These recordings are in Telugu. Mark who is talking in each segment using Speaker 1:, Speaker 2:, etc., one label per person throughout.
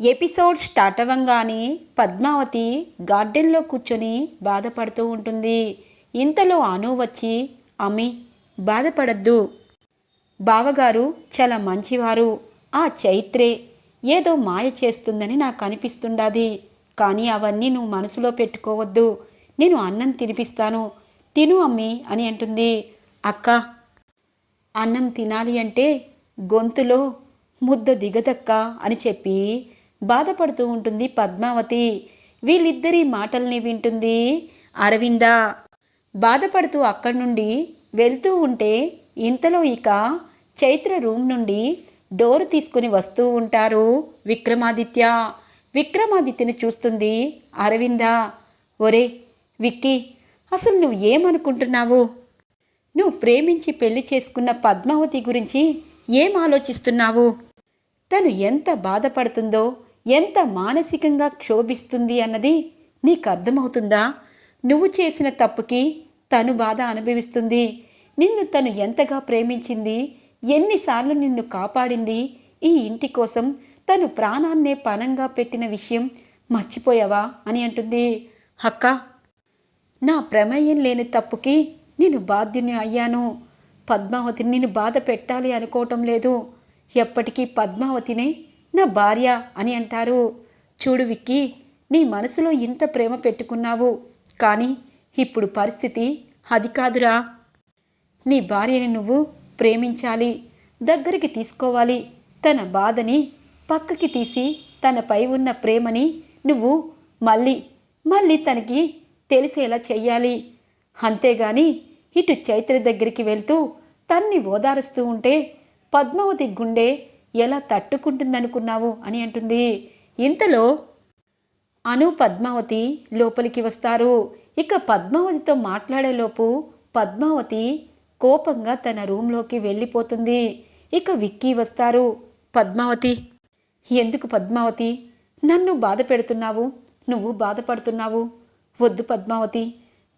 Speaker 1: ఎపిసోడ్ స్టార్ట్ అవ్వంగానే పద్మావతి గార్డెన్లో కూర్చొని బాధపడుతూ ఉంటుంది. ఇంతలో అను వచ్చి అమ్మి బాధపడద్దు. బావగారు చాలా మంచివారు. ఆ చైత్రే ఏదో మాయ చేస్తుందని నాకు అనిపిస్తుండాది. కానీ అవన్నీ నువ్వు మనసులో పెట్టుకోవద్దు. నేను అన్నం తినిపిస్తాను. తిను అమ్మి అని అంటుంది. అక్క అన్నం తినాలి అంటే గొంతులో ముద్ద దిగదక్క అని చెప్పి బాధపడుతూ ఉంటుంది పద్మావతి. వీళ్ళిద్దరి మాటల్ని వింటుంది అరవింద. బాధపడుతూ అక్కడి నుండి వెళ్తూ ఉంటే ఇంతలో ఇక చైత్ర రూమ్ నుండి డోర్ తీసుకుని వస్తూ ఉంటారు విక్రమాదిత్య. విక్రమాదిత్యని చూస్తుంది అరవింద. ఒరే విక్కీ అసలు నువ్వు ఏమనుకుంటున్నావు? నువ్వు ప్రేమించి పెళ్ళి చేసుకున్న పద్మావతి గురించి ఏం ఆలోచిస్తున్నావు? తను ఎంత బాధపడుతుందో ఎంత మానసికంగా క్షోభిస్తుంది అన్నది నీకు అర్థమవుతుందా నువ్వు చేసిన తప్పుకి తను బాధ అనుభవిస్తుంది. నిన్ను తను ఎంతగా ప్రేమించింది? ఎన్నిసార్లు నిన్ను కాపాడింది? ఈ ఇంటి కోసం తను ప్రాణాన్నే పనంగా పెట్టిన విషయం మర్చిపోయావా అని అంటుంది. అక్క నా ప్రమేయం లేని తప్పుకి నేను బాధ్యుని అయ్యాను. పద్మావతిని నేను బాధ పెట్టాలి అనుకోవటం లేదు. ఎప్పటికీ పద్మావతినే నా భార్య అని అంటారు. చూడు విక్కీ నీ మనసులో ఇంత ప్రేమ పెట్టుకున్నావు. కానీ ఇప్పుడు పరిస్థితి అది కాదురా. నీ భార్యని నువ్వు ప్రేమించాలి దగ్గరికి తీసుకోవాలి. తన బాధని పక్కకి తీసి తనపై ఉన్న ప్రేమని నువ్వు మళ్ళీ మళ్ళీ తనకి తెలిసేలా చెయ్యాలి. అంతేగాని ఇటు చైత్ర దగ్గరికి వెళ్తూ తన్ని ఓదారుస్తూ ఉంటే పద్మావతి గుండె ఎలా తట్టుకుంటుందనుకున్నావు అని అంటుంది. ఇంతలో అను పద్మావతి లోపలికి వస్తారు. ఇక పద్మావతితో మాట్లాడేలోపు పద్మావతి కోపంగా తన రూంలోకి వెళ్ళిపోతుంది. ఇక విక్కీ వస్తారు. పద్మావతి ఎందుకు పద్మావతి? నన్ను బాధ పెడుతున్నావు. నువ్వు బాధపడుతున్నావు. వద్దు పద్మావతి.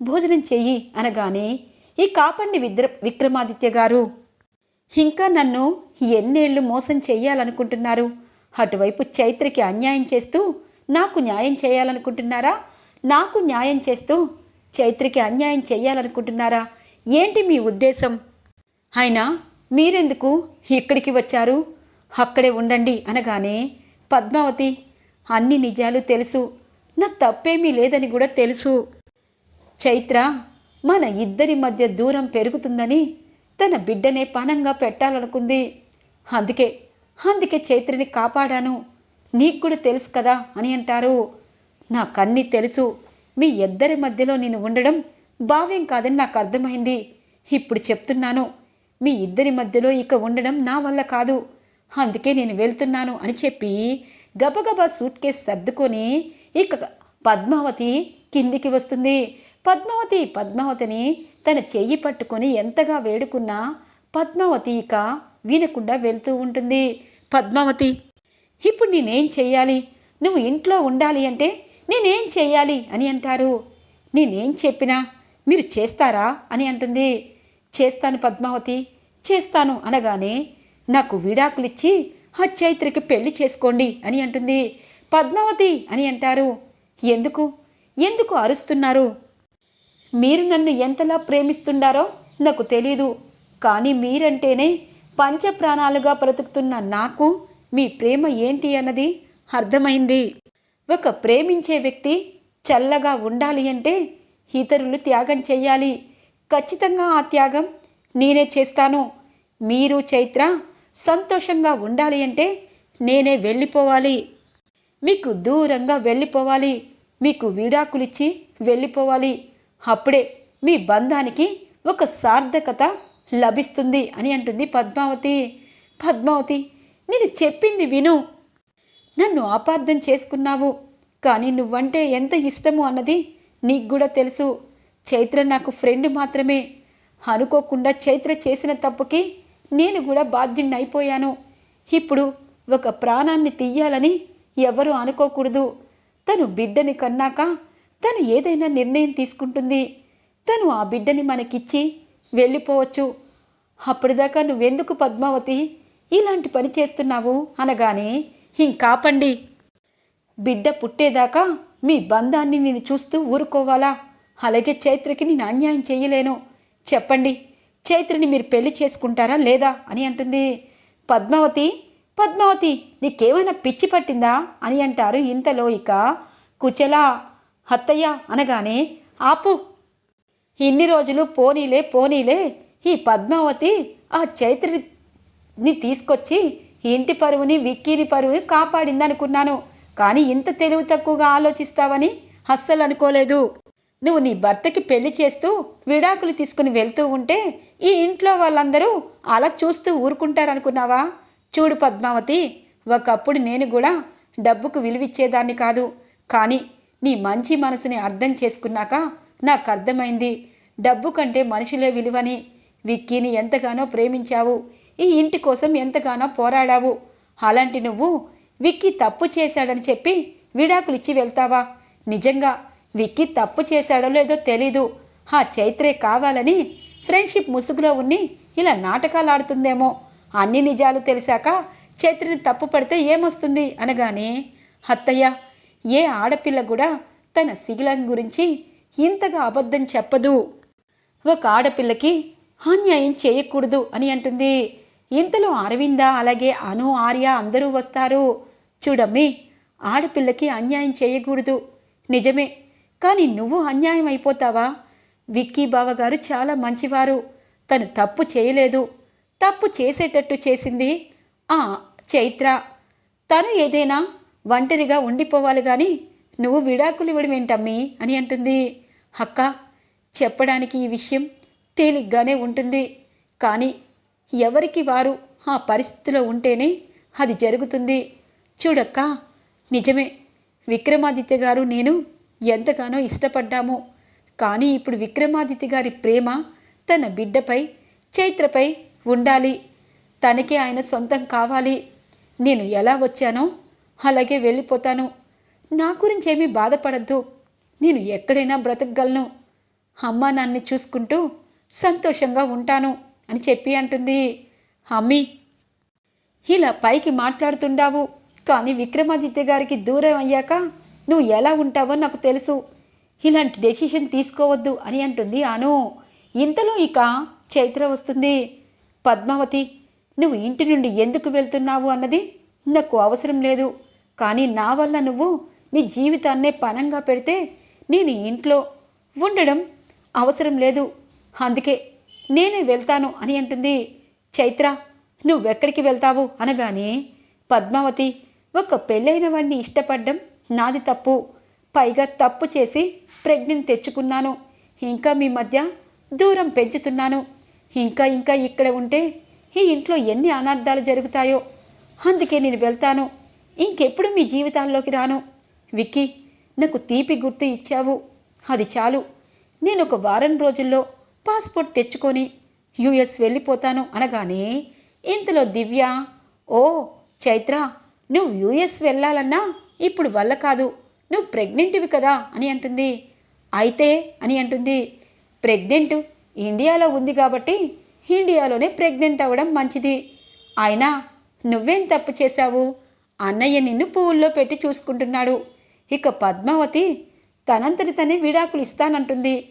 Speaker 1: భోజనం చెయ్యి అనగానే ఈ కాపండి విద్ర విక్రమాదిత్య గారు ఇంకా నన్ను ఎన్నేళ్ళు మోసం చెయ్యాలనుకుంటున్నారు? అటువైపు చైత్రకి అన్యాయం చేస్తూ నాకు న్యాయం చేయాలనుకుంటున్నారా? నాకు న్యాయం చేస్తూ చైత్రకి అన్యాయం చేయాలనుకుంటున్నారా ఏంటి మీ ఉద్దేశం? అయినా మీరెందుకు ఇక్కడికి వచ్చారు? అక్కడే ఉండండి అనగానే పద్మావతి అన్ని నిజాలు తెలుసు. నా తప్పేమీ లేదని కూడా తెలుసు. చైత్ర మన ఇద్దరి మధ్య దూరం పెరుగుతుందని తన బిడ్డనే పనంగా పెట్టాలనుకుంది. అందుకే అందుకే చైత్రిని కాపాడాను. నీకు కూడా తెలుసు కదా అని అంటారు. నాకన్నీ తెలుసు. మీ ఇద్దరి మధ్యలో నేను ఉండడం భావ్యం కాదని నాకు అర్థమైంది. ఇప్పుడు చెప్తున్నాను. మీ ఇద్దరి మధ్యలో ఇక ఉండడం నా వల్ల కాదు. అందుకే నేను వెళ్తున్నాను అని చెప్పి గబగబా సూట్ కేసు సర్దుకొని ఇక పద్మావతి కిందికి వస్తుంది. పద్మావతి పద్మావతిని తన చెయ్యి పట్టుకొని ఎంతగా వేడుకున్నా పద్మావతి ఇక వినకుండా వెళ్తూ ఉంటుంది. పద్మావతి ఇప్పుడు నేనేం చెయ్యాలి? నువ్వు ఇంట్లో ఉండాలి అంటే నేనేం చెయ్యాలి అని అంటారు. నేనేం చెప్పినా మీరు చేస్తారా అని అంటుంది. చేస్తాను పద్మావతి చేస్తాను అనగానే నాకు విడాకులిచ్చి ఆ పెళ్ళి చేసుకోండి అని అంటుంది. పద్మావతి అని అంటారు. ఎందుకు? ఎందుకు అరుస్తున్నారు? మీరు నన్ను ఎంతలా ప్రేమిస్తుండారో నాకు తెలీదు. కానీ మీరంటేనే పంచప్రాణాలుగా బ్రతుకుతున్న నాకు మీ ప్రేమ ఏంటి అన్నది అర్థమైంది. ఒక ప్రేమించే వ్యక్తి చల్లగా ఉండాలి అంటే ఇతరులు త్యాగం చెయ్యాలి ఖచ్చితంగా ఆ త్యాగం నేనే చేస్తాను. మీరు చైత్ర సంతోషంగా ఉండాలి అంటే నేనే వెళ్ళిపోవాలి. మీకు దూరంగా వెళ్ళిపోవాలి. మీకు విడాకులిచ్చి వెళ్ళిపోవాలి. అప్పుడే మీ బంధానికి ఒక సార్థకత లభిస్తుంది అని అంటుంది పద్మావతి. పద్మావతి నేను చెప్పింది విను. నన్ను అపార్థం చేసుకున్నావు. కానీ నువ్వంటే ఎంత ఇష్టము అన్నది నీకు కూడా తెలుసు. చైత్ర నాకు ఫ్రెండ్ మాత్రమే. అనుకోకుండా చైత్ర చేసిన తప్పుకి నేను కూడా బాధ్యుణ్ణి అయిపోయాను ఇప్పుడు ఒక ప్రాణాన్ని తీయాలని ఎవరు అనుకోకూడదు. తను బిడ్డని కన్నాక తను ఏదైనా నిర్ణయం తీసుకుంటుంది. తను ఆ బిడ్డని మనకిచ్చి వెళ్ళిపోవచ్చు. అప్పటిదాకా నువ్వెందుకు పద్మావతి ఇలాంటి పని చేస్తున్నావు అనగానే ఇంకాపండి బిడ్డ పుట్టేదాకా మీ బంధాన్ని నేను చూస్తూ ఊరుకోవాలా? అలాగే చైత్రకి నేను అన్యాయం చేయలేను. చెప్పండి చైత్రని మీరు పెళ్ళి చేసుకుంటారా లేదా? అని అంటుంది. పద్మావతి పద్మావతి నీకేమైనా పిచ్చి పట్టిందా? అని అంటారు ఇంతలో ఇక కుచలా. హత్తయ్య అనగానే ఆపు. ఇన్ని రోజులు పోనీలే పోనీలే. ఈ పద్మావతి ఆ చైత్రిని తీసుకొచ్చి ఇంటి పరువుని విక్కీని పరువుని కాపాడిందనుకున్నాను. కానీ ఇంత తెలివి తక్కువగా ఆలోచిస్తావని అస్సలు అనుకోలేదు. నువ్వు నీ భర్తకి పెళ్ళి చేస్తూ విడాకులు తీసుకుని వెళ్తూ ఉంటే ఈ ఇంట్లో వాళ్ళందరూ అలా చూస్తూ ఊరుకుంటారనుకున్నావా? చూడు పద్మావతి ఒకప్పుడు నేను కూడా డబ్బుకు విలువిచ్చేదాన్ని కాదు. కానీ నీ మంచి మనసుని అర్థం చేసుకున్నాక నాకు అర్థమైంది డబ్బు కంటే మనుషులే విలువని విక్కీని ఎంతగానో ప్రేమించావు. ఈ ఇంటి కోసం ఎంతగానో పోరాడావు. అలాంటి నువ్వు విక్కీ తప్పు చేశాడని చెప్పి విడాకులు ఇచ్చి వెళ్తావా? నిజంగా విక్కీ తప్పు చేశాడో లేదో తెలీదు. ఆ చైత్రే కావాలని ఫ్రెండ్షిప్ ముసుగులో ఉన్ని ఇలా నాటకాలు ఆడుతుందేమో అన్ని నిజాలు తెలిసాక చైత్రిని తప్పు పడితే ఏమొస్తుంది? అనగానే అత్తయ్య ఏ ఆడపిల్ల కూడా తన శిగిలం గురించి ఇంతగా అబద్ధం చెప్పదు. ఒక ఆడపిల్లకి అన్యాయం చేయకూడదు అని అంటుంది. ఇంతలో అరవింద అలాగే అను ఆర్య అందరూ వస్తారు. చూడమ్మి ఆడపిల్లకి అన్యాయం చేయకూడదు. నిజమే కానీ నువ్వు అన్యాయం అయిపోతావా? విక్కీ బావగారు చాలా మంచివారు. తను తప్పు చేయలేదు. తప్పు చేసేటట్టు చేసింది ఆ చైత్ర. తను ఏదైనా ఒంటరిగా ఉండిపోవాలి కానీ నువ్వు విడాకులు ఇవ్వడమేంటమ్మీ అని అంటుంది. అక్క చెప్పడానికి ఈ విషయం తేలిగ్గానే ఉంటుంది. కానీ ఎవరికి వారు ఆ పరిస్థితిలో ఉంటేనే అది జరుగుతుంది. చూడక్క నిజమే. విక్రమాదిత్య గారు నేను ఎంతగానో ఇష్టపడ్డాము. కానీ ఇప్పుడు విక్రమాదిత్య గారి ప్రేమ తన బిడ్డపై చైత్రపై ఉండాలి. తనకి ఆయన సొంతం కావాలి. నేను ఎలా వచ్చానో అలాగే వెళ్ళిపోతాను. నా గురించి ఏమీ బాధపడద్దు. నేను ఎక్కడైనా బ్రతకగలను. అమ్మ నాన్ని చూసుకుంటూ సంతోషంగా ఉంటాను అని చెప్పి అంటుంది. అమ్మీ! ఇలా పైకి మాట్లాడుతుండావు. కానీ విక్రమాదిత్య గారికి దూరం అయ్యాక నువ్వు ఎలా ఉంటావో నాకు తెలుసు. ఇలాంటి డెసిషన్ తీసుకోవద్దు అని అంటుంది అను. ఇంతలో ఇక చైత్ర వస్తుంది. పద్మావతి నువ్వు ఇంటి నుండి ఎందుకు వెళ్తున్నావు అన్నది నాకు అవసరం లేదు. కానీ నా వల్ల నువ్వు నీ జీవితాన్నే పనంగా పెడితే నేను ఇంట్లో ఉండడం అవసరం లేదు. అందుకే నేనే వెళ్తాను అని అంటుంది. చైత్ర నువ్వెక్కడికి వెళ్తావు? అనగానే పద్మావతి ఒక పెళ్ళైన వాడిని ఇష్టపడ్డం నాది తప్పు. పైగా తప్పు చేసి ప్రెగ్నెంట్ తెచ్చుకున్నాను. ఇంకా మీ మధ్య దూరం పెంచుతున్నాను. ఇంకా ఇంకా ఇక్కడ ఉంటే ఈ ఇంట్లో ఎన్ని అనార్థాలు జరుగుతాయో అందుకే నేను వెళ్తాను. ఇంకెప్పుడు మీ జీవితాల్లోకి రాను? విక్కీ నాకు తీపి గుర్తు ఇచ్చావు. అది చాలు. నేను ఒక వారం రోజుల్లో పాస్పోర్ట్ తెచ్చుకొని యుఎస్ వెళ్ళిపోతాను అనగానే ఇంతలో దివ్య ఓ చైత్ర నువ్వు యుఎస్ వెళ్ళాలన్నా ఇప్పుడు వల్ల కాదు. నువ్వు ప్రెగ్నెంట్వి కదా అని అంటుంది. అయితే అని అంటుంది. ప్రెగ్నెంట్ ఇండియాలో ఉంది కాబట్టి ఇండియాలోనే ప్రెగ్నెంట్ అవ్వడం మంచిది. అయినా నువ్వేం తప్పు చేశావు? అన్నయ్య నిన్ను పువ్వుల్లో పెట్టి చూసుకుంటున్నాడు. ఇక పద్మావతి తనంతటి తనే విడాకులు ఇస్తానంటుంది.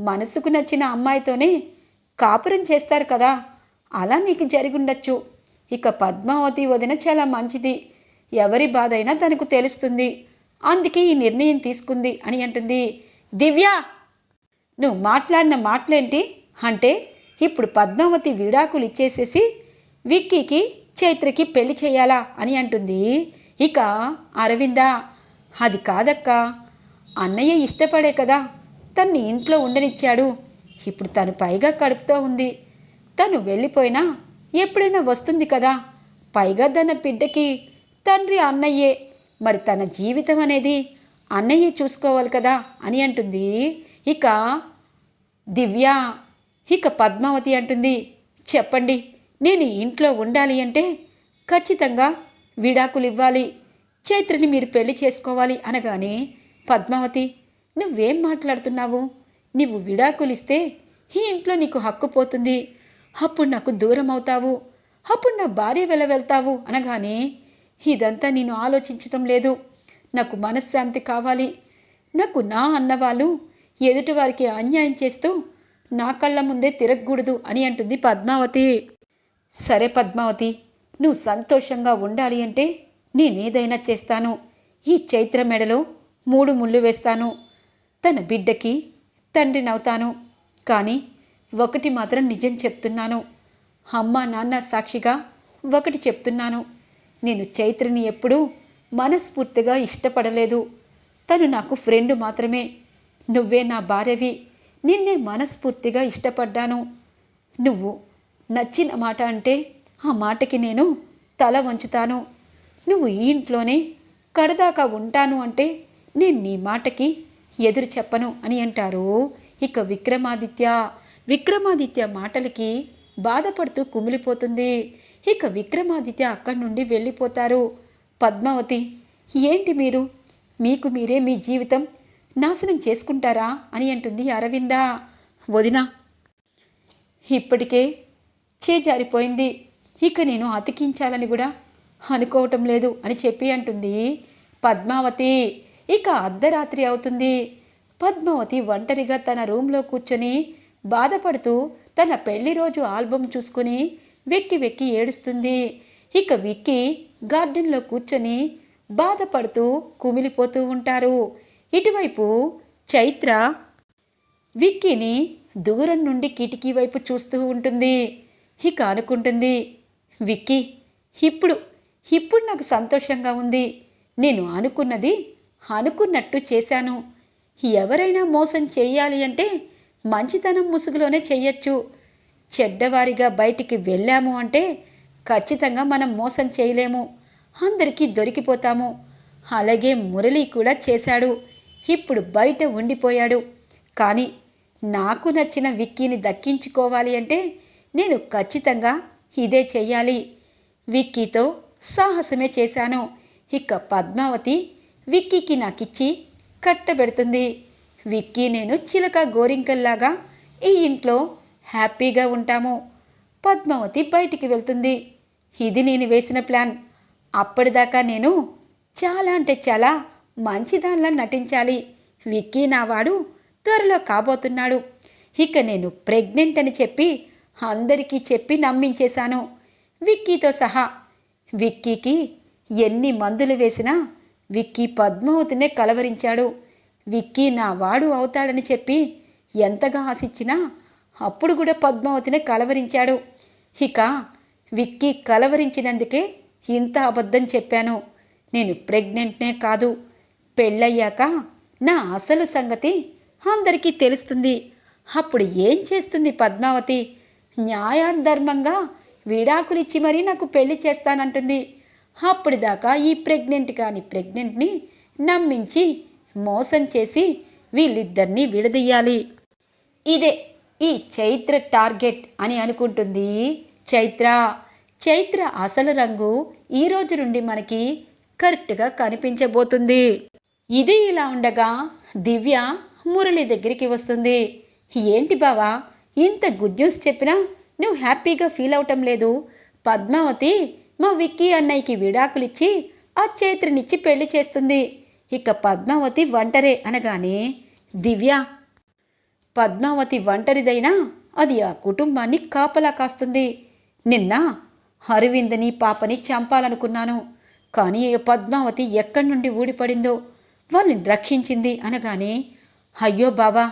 Speaker 1: మనసుకు నచ్చిన అమ్మాయితోనే కాపురం చేస్తారు కదా అలా నీకు జరిగుండొచ్చు. ఇక పద్మావతి వదిన చాలా మంచిది. ఎవరి బాధ అయినా తనకు తెలుస్తుంది. అందుకే ఈ నిర్ణయం తీసుకుంది అని అంటుంది. దివ్య! నువ్వు మాట్లాడిన మాటలేంటి? అంటే ఇప్పుడు పద్మావతి విడాకులు ఇచ్చేసేసి విక్కీకి చైత్రకి పెళ్ళి చేయాలా అని అంటుంది. ఇక అరవింద అది కాదక్క అన్నయ్య ఇష్టపడే కదా తన్ని ఇంట్లో ఉండనిచ్చాడు. ఇప్పుడు తను పైగా కడుపుతో ఉంది. తను వెళ్ళిపోయినా ఎప్పుడైనా వస్తుంది కదా పైగా తన బిడ్డకి తండ్రి అన్నయ్యే. మరి తన జీవితం అనేది అన్నయ్యే చూసుకోవాలి కదా అని అంటుంది. ఇక దివ్య ఇక పద్మావతి అంటుంది. చెప్పండి నేను ఇంట్లో ఉండాలి అంటే ఖచ్చితంగా విడాకులు ఇవ్వాలి చైత్రని మీరు పెళ్ళి చేసుకోవాలి అనగానే పద్మావతి నువ్వేం మాట్లాడుతున్నావు? నువ్వు విడాకులు ఇస్తే ఈ ఇంట్లో నీకు హక్కు పోతుంది. అప్పుడు నాకు దూరం అవుతావు. అప్పుడు నా భార్య వెళ్ళ వెళ్తావు అనగానే ఇదంతా నేను ఆలోచించటం లేదు. నాకు మనశ్శాంతి కావాలి. నాకు నా అన్నవాళ్ళు ఎదుటివారికి అన్యాయం చేస్తూ నా కళ్ళ ముందే తిరగకూడదు అని అంటుంది పద్మావతి. సరే పద్మావతి నువ్వు సంతోషంగా ఉండాలి అంటే నేనేదైనా చేస్తాను. ఈ చైత్ర మెడలో మూడు ముళ్ళు వేస్తాను. తన బిడ్డకి తండ్రినవుతాను కానీ ఒకటి మాత్రం నిజం చెప్తున్నాను. అమ్మ నాన్న సాక్షిగా ఒకటి చెప్తున్నాను. నేను చైత్రని ఎప్పుడూ మనస్ఫూర్తిగా ఇష్టపడలేదు. తను నాకు ఫ్రెండ్ మాత్రమే. నువ్వే నా భార్యవి. నిన్నే మనస్ఫూర్తిగా ఇష్టపడ్డాను. నువ్వు నచ్చిన మాట అంటే ఆ మాటకి నేను తల వంచుతాను. నువ్వు ఈ ఇంట్లోనే కడదాకా ఉంటాను అంటే నేను నీ మాటకి ఎదురు చెప్పను అని అంటారు. ఇక విక్రమాదిత్య. విక్రమాదిత్య మాటలకి బాధపడుతూ కుమిలిపోతుంది. ఇక విక్రమాదిత్య అక్కడి నుండి వెళ్ళిపోతారు. పద్మావతి ఏంటి మీరు? మీకు మీరే మీ జీవితం నాశనం చేసుకుంటారా? అని అంటుంది అరవింద. వదినా ఇప్పటికే చేజారిపోయింది. ఇక నేను అతికించాలని కూడా అనుకోవటం లేదు అని చెప్పి అంటుంది పద్మావతి. ఇక అర్ధరాత్రి అవుతుంది. పద్మావతి ఒంటరిగా తన రూమ్లో కూర్చొని బాధపడుతూ తన పెళ్ళి రోజు ఆల్బమ్ చూసుకుని వెక్కి వెక్కి ఏడుస్తుంది. ఇక విక్కి గార్డెన్లో కూర్చొని బాధపడుతూ కుమిలిపోతూ ఉంటారు. ఇటువైపు చైత్ర విక్కీని దూరం నుండి కిటికీ వైపు చూస్తూ ఉంటుంది. ఇక అనుకుంటుంది విక్కీ ఇప్పుడు ఇప్పుడు నాకు సంతోషంగా ఉంది. నేను అనుకున్నది అనుకున్నట్టు చేశాను. ఎవరైనా మోసం చేయాలి అంటే మంచితనం ముసుగులోనే చేయొచ్చు చెడ్డవారిగా బయటికి వెళ్ళాము అంటే ఖచ్చితంగా మనం మోసం చేయలేము. అందరికీ దొరికిపోతాము. అలాగే మురళి కూడా చేశాడు. ఇప్పుడు బయట ఉండిపోయాడు. కానీ నాకు నచ్చిన విక్కీని దక్కించుకోవాలి అంటే నేను ఖచ్చితంగా ఇదే చెయ్యాలి విక్కీతో సాహసమే చేశాను. ఇక పద్మావతి విక్కీకి నాకిచ్చి కట్టబెడుతుంది. విక్కీ నేను చిలక గోరింకల్లాగా ఈ ఇంట్లో హ్యాపీగా ఉంటాము. పద్మావతి బయటికి వెళ్తుంది. ఇది నేను వేసిన ప్లాన్. అప్పటిదాకా నేను చాలా అంటే చాలా మంచిదానిలా నటించాలి. విక్కీ నావాడు త్వరలో కాబోతున్నాడు. ఇక నేను ప్రెగ్నెంట్ అని చెప్పి అందరికీ చెప్పి నమ్మించేశాను. విక్కీతో సహా విక్కీకి ఎన్ని మందులు వేసినా విక్కీ పద్మావతినే కలవరించాడు. విక్కీ నా వాడు అవుతాడని చెప్పి ఎంతగా ఆశించినా అప్పుడు కూడా పద్మావతినే కలవరించాడు. ఇక విక్కీ కలవరించినందుకే ఇంత అబద్ధం చెప్పాను. నేను ప్రెగ్నెంట్నే కాదు. పెళ్ళయ్యాక నా అసలు సంగతి అందరికీ తెలుస్తుంది. అప్పుడు ఏం చేస్తుంది పద్మావతి? న్యాయధర్మంగా విడాకులిచ్చి మరీ నాకు పెళ్ళి చేస్తానంటుంది. అప్పటిదాకా ఈ ప్రెగ్నెంట్ కాని ప్రెగ్నెంట్ని నమ్మించి మోసం చేసి వీళ్ళిద్దరినీ విడదీయాలి. ఇదే ఈ చైత్ర టార్గెట్ అని అనుకుంటుంది చైత్ర. చైత్ర అసలు రంగు ఈ రోజు నుండి మనకి కరెక్ట్గా కనిపించబోతుంది. ఇది ఇలా ఉండగా దివ్య మురళి దగ్గరికి వస్తుంది. ఏంటి బావా ఇంత గుడ్ న్యూస్ చెప్పినా నువ్వు హ్యాపీగా ఫీల్ అవటం లేదు. పద్మావతి మా విక్కీ అన్నయ్యకి విడాకులిచ్చి ఆ చేతినిచ్చి పెళ్ళి చేస్తుంది. ఇక పద్మావతి ఒంటరే అనగానే దివ్య పద్మావతి ఒంటరిదైనా అది ఆ కుటుంబాన్ని కాపలా కాస్తుంది. నిన్న అరవిందని పాపని చంపాలనుకున్నాను. కానీ పద్మావతి ఎక్కడి నుండి ఊడిపడిందో వాళ్ళని రక్షించింది అనగానే అయ్యో బావా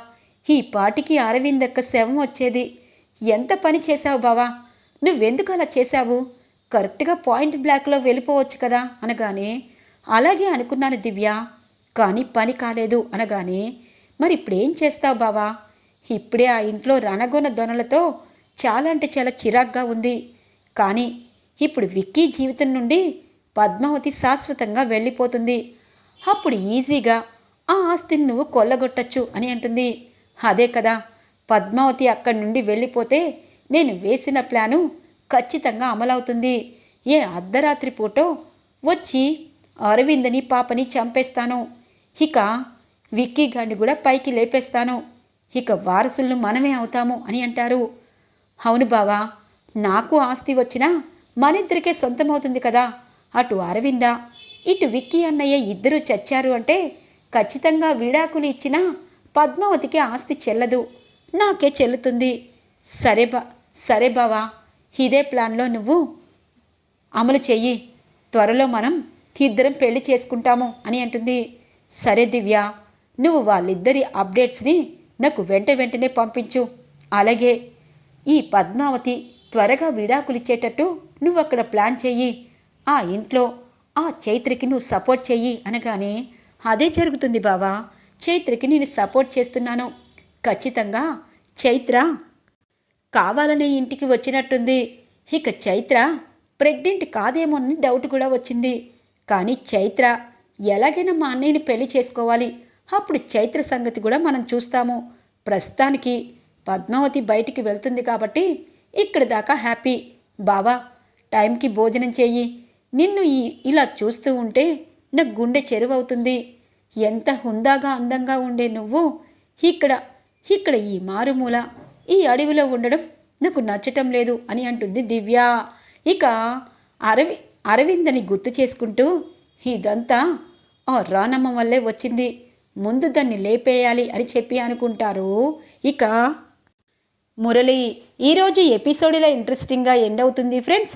Speaker 1: ఈ పాటికి అరవిందక్క శవం వచ్చేది. ఎంత పని చేశావు బావా? నువ్వెందుకు అలా చేశావు? కరెక్ట్గా పాయింట్ బ్లాక్లో వెళ్ళిపోవచ్చు కదా అనగానే అలాగే అనుకున్నాను దివ్య. కానీ పని కాలేదు అనగానే మరి ఇప్పుడేం చేస్తావు బావా? ఇప్పుడే ఆ ఇంట్లో రణగొన దొనలతో చాలా అంటే చాలా చిరాగ్గా ఉంది. కానీ ఇప్పుడు విక్కీ జీవితం నుండి పద్మావతి శాశ్వతంగా వెళ్ళిపోతుంది. అప్పుడు ఈజీగా ఆ ఆస్తిని నువ్వు కొల్లగొట్టచ్చు అని అంటుంది. అదే కదా పద్మావతి అక్కడి నుండి వెళ్ళిపోతే నేను వేసిన ప్లాను ఖచ్చితంగా అమలవుతుంది. ఏ అర్ధరాత్రి పూటో వచ్చి అరవిందని పాపని చంపేస్తాను. ఇక విక్కీ గాడిని కూడా పైకి లేపేస్తాను. ఇక వారసులను మనమే అవుతాము అని అంటారు. అవును బావా నాకు ఆస్తి వచ్చినా మనిద్దరికే సొంతమవుతుంది కదా. అటు అరవింద ఇటు విక్కీ అన్నయ్య ఇద్దరూ చచ్చారు అంటే ఖచ్చితంగా విడాకులు ఇచ్చినా పద్మావతికి ఆస్తి చెల్లదు. నాకే చెల్లుతుంది. సరే బా సరే బావా ఇదే ప్లాన్లో నువ్వు అమలు చెయ్యి. త్వరలో మనం ఇద్దరం పెళ్ళి చేసుకుంటాము అని అంటుంది. సరే దివ్య నువ్వు వాళ్ళిద్దరి అప్డేట్స్ని నాకు వెంట వెంటనే పంపించు. అలాగే ఈ పద్మావతి త్వరగా విడాకులిచ్చేటట్టు నువ్వు అక్కడ ప్లాన్ చెయ్యి. ఆ ఇంట్లో ఆ చైత్రికి నువ్వు సపోర్ట్ చెయ్యి అనగానే అదే జరుగుతుంది బావా. చైత్రకి నేను సపోర్ట్ చేస్తున్నాను. ఖచ్చితంగా చైత్ర కావాలనే ఇంటికి వచ్చినట్టుంది. ఇక చైత్ర ప్రెగ్నెంట్ కాదేమోనని డౌట్ కూడా వచ్చింది. కానీ చైత్ర ఎలాగైనా మా అన్నయ్యని పెళ్ళి చేసుకోవాలి. అప్పుడు చైత్ర సంగతి కూడా మనం చూస్తాము. ప్రస్తుతానికి పద్మావతి బయటికి వెళ్తుంది కాబట్టి ఇక్కడ దాకా హ్యాపీ. బావా టైంకి భోజనం చేయి నిన్ను ఈ ఇలా చూస్తూ ఉంటే నా గుండె చెరువవుతుంది. ఎంత హుందాగా అందంగా ఉండే నువ్వు? ఇక్కడ ఇక్కడ ఈ మారుమూల ఈ అడవిలో ఉండడం నాకు నచ్చటం లేదు అని అంటుంది దివ్య. ఇక అరవి అరవిందని గుర్తు చేసుకుంటూ ఇదంతా ఆ రానమ్మ వల్లే వచ్చింది. ముందు దాన్ని లేపేయాలి అని చెప్పి అనుకుంటారు. ఇక మురళి ఈరోజు ఎపిసోడ్లో ఇంట్రెస్టింగ్గా ఎండ్ అవుతుంది ఫ్రెండ్స్.